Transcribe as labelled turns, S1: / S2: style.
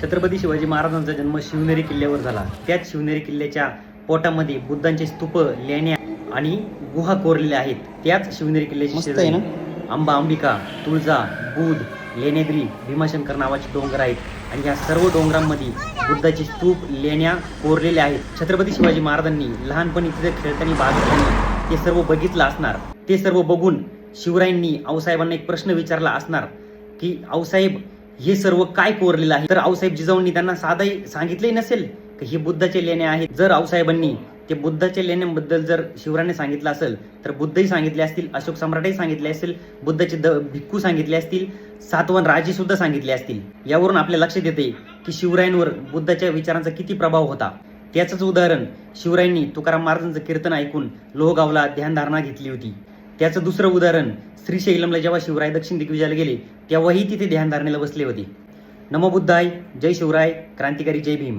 S1: छत्रपती शिवाजी महाराजांचा जन्म शिवनेरी किल्ल्यावर झाला. त्याच शिवनेरी किल्ल्याच्या पोटामध्ये बुद्धांचे स्तूप लेण्या आणि गुहा कोरलेल्या आहेत. त्याच शिवनेरी किल्ल्याची? अंबा अंबिका तुळजा बुध लेण्याद्री भीमाशंकर नावाचे डोंगर आहेत. आणि या सर्व डोंगरांमध्ये बुद्धाचे स्तूप लेण्या कोरलेल्या आहेत. छत्रपती शिवाजी महाराजांनी लहानपणी तिथे खेळताना बागेताना ते सर्व बघितलं असणार. ते सर्व बघून शिवरायांनी आऊसाहेबांना एक प्रश्न विचारला असणार की आऊसाहेब हे सर्व काय कोरलेलं आहे? तर आऊसाहेब जिजाऊंनी त्यांना साधाही सांगितले नसेल की हे बुद्धाचे लेणे आहेत. जर आऊसाहेबांनी ते बुद्धाच्या लेण्यांबद्दल जर शिवराने सांगितलं असेल तर बुद्धही सांगितले असतील अशोक सम्राटही सांगितले असतील बुद्धाचे द भिक्खू सांगितले असतील सातवन राजे सुद्धा सांगितले असतील. यावरून आपल्या लक्षात येते की शिवरायांवर बुद्धाच्या विचारांचा किती प्रभाव होता. त्याचंच उदाहरण शिवरायांनी तुकाराम महाराजांचं कीर्तन ऐकून लोहगावला ध्यानधारणा घेतली होती. त्याचं दुसरं उदाहरण श्रीशैलमला जेव्हा शिवराय दक्षिण दिग्विजयाला गेले तेव्हाही तिथे ध्यानधारणेला बसले होते. नमो बुद्धाय जय शिवराय क्रांतिकारी जय भीम.